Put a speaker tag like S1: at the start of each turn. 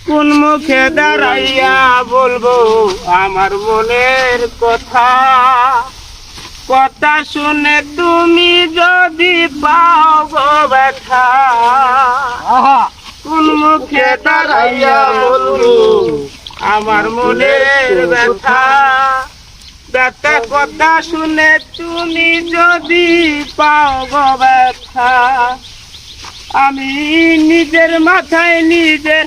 S1: কোন মুখে দাঁড়াইয়া বলব আমার মনের কথা? কথা শুনে তুমি যদি পাও গো ব্যথা কোন মুখে দাঁড়াইয়া বলব আমার মনের ব্যথা? ব্যথা কথা শুনে তুমি যদি পাও গো ব্যথা আমি নিজের মাথায় নিজের